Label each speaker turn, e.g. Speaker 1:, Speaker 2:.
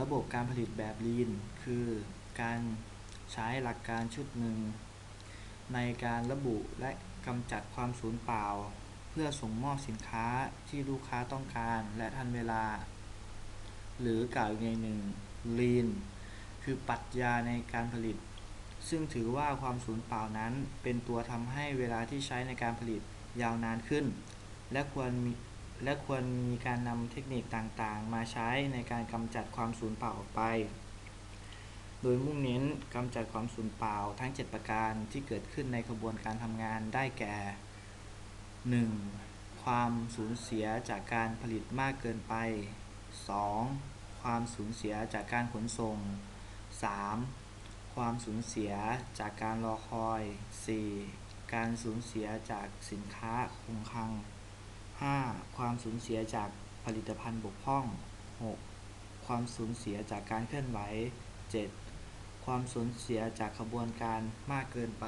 Speaker 1: ระบบการผลิตแบบ Lean คือการใช้หลักการชุดหนึ่ง ในการระบุและกำจัดความสูญเปล่า เพื่อส่งมอบสินค้าที่ลูกค้าต้องการและทันเวลา หรือกล่าวอีกในหนึ่ง Lean คือปรัชญาในการผลิต ซึ่งถือว่าความสูญเปล่านั้นเป็นตัวทำให้เวลาที่ใช้ในการผลิตยาวนานขึ้น และควรมี และควรมีการนำเทคนิคต่างๆ มาใช้ในการกำจัดความสูญเปล่าออกไป โดยมุ่งเน้นกำจัดความสูญเปล่าทั้ง 7 ประการที่เกิดขึ้นในกระบวนการทำงานได้แก่ 1. ความสูญเสียจากการผลิตมากเกินไป 2. ความสูญเสียจากการขนส่ง 3. ความสูญเสียจากการรอคอย 4. การสูญเสียจากสินค้าคงคลัง 5. ความสูญเสียจากผลิตภัณฑ์บกพร่อง 6. ความสูญเสียจากการเคลื่อนไหว 7. ความสูญเสียจากขบวนการมากเกินไป